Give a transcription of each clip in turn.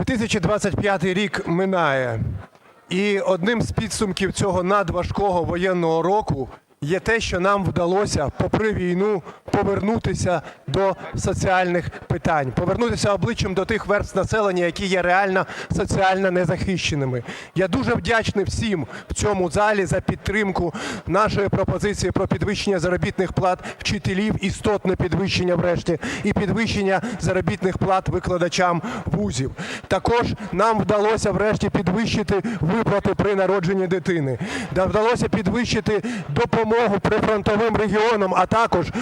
2025 рік минає, і одним з підсумків цього надважкого воєнного року є те, що нам вдалося, попри війну, повернутися до соціальних питань, повернутися обличчям до тих верств населення, які є реально соціально незахищеними. Я дуже вдячний всім в цьому залі за підтримку нашої пропозиції про підвищення заробітних плат вчителів, істотне підвищення врешті, і підвищення заробітних плат викладачам вузів. Також нам вдалося врешті підвищити виплати при народженні дитини. Да, Вдалося підвищити допомогу прифронтовим регіонам, а також е,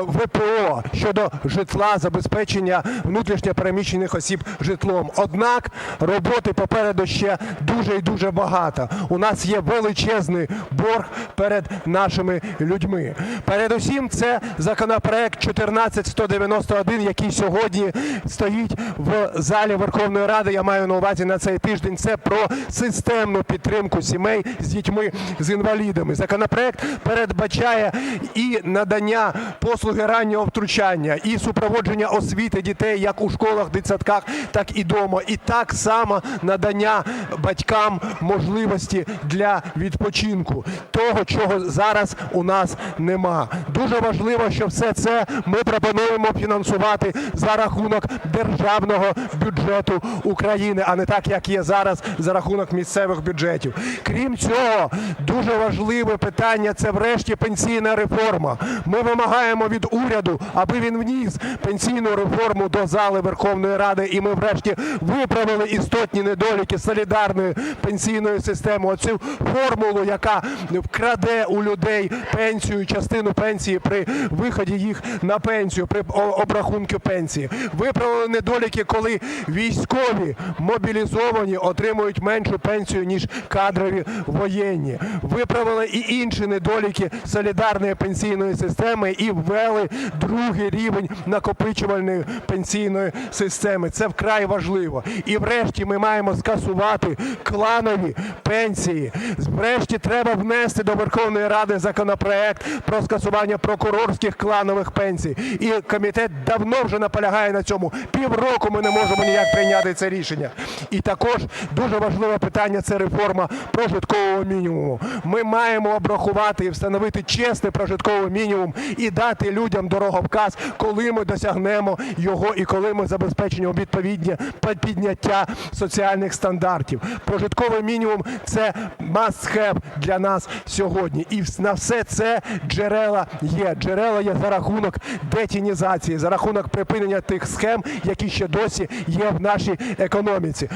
ВПО щодо житла, забезпечення внутрішньо переміщених осіб житлом. Однак роботи попереду ще дуже і дуже багато. У нас є величезний борг перед нашими людьми. Передусім, це законопроект 14191, який сьогодні стоїть в залі Верховної Ради. Я маю на увазі на цей тиждень. Це про системну підтримку сімей з дітьми з інвалідами. Законопроект передбачає і надання послуги раннього втручання, і супроводження освіти дітей як у школах, дитсадках, так і вдома. І так само надання батькам можливості для відпочинку, того, чого зараз у нас нема. Дуже важливо, що все це ми пропонуємо фінансувати за рахунок державного бюджету України, а не так, як є зараз, за рахунок місцевих бюджетів. Крім цього, дуже важливе питання це врешті пенсійна реформа. Ми вимагаємо від уряду, аби він вніс пенсійну реформу до зали Верховної Ради, і ми врешті виправили істотні недоліки солідарної пенсійної системи. Оцю формулу, яка вкраде у людей пенсію, частину пенсії при виході їх на пенсію, при обрахунку пенсії. Виправили недоліки, коли військові мобілізовані отримують меншу пенсію, ніж кадрові воєнні. Виправили і інші недоліки солідарної пенсійної системи і ввели другий рівень накопичувальної пенсійної системи. Це вкрай важливо. І врешті ми маємо скасувати кланові пенсії. Врешті треба внести до Верховної Ради законопроект про скасування прокурорських кланових пенсій. І комітет давно вже наполягає на цьому. Півроку ми не можемо ніяк прийняти це рішення. І також дуже важливе питання це реформа прожиткового мінімуму. Ми маємо обрахувати і встановити чесний прожитковий мінімум і дати людям дороговказ, коли ми досягнемо його і коли ми забезпечимо відповідне підняття соціальних стандартів. Прожитковий мінімум це must have для нас сьогодні. І на все це джерела є. Джерела є за рахунок детінізації, за рахунок припинення тих схем, які ще досі є в нашій економіці.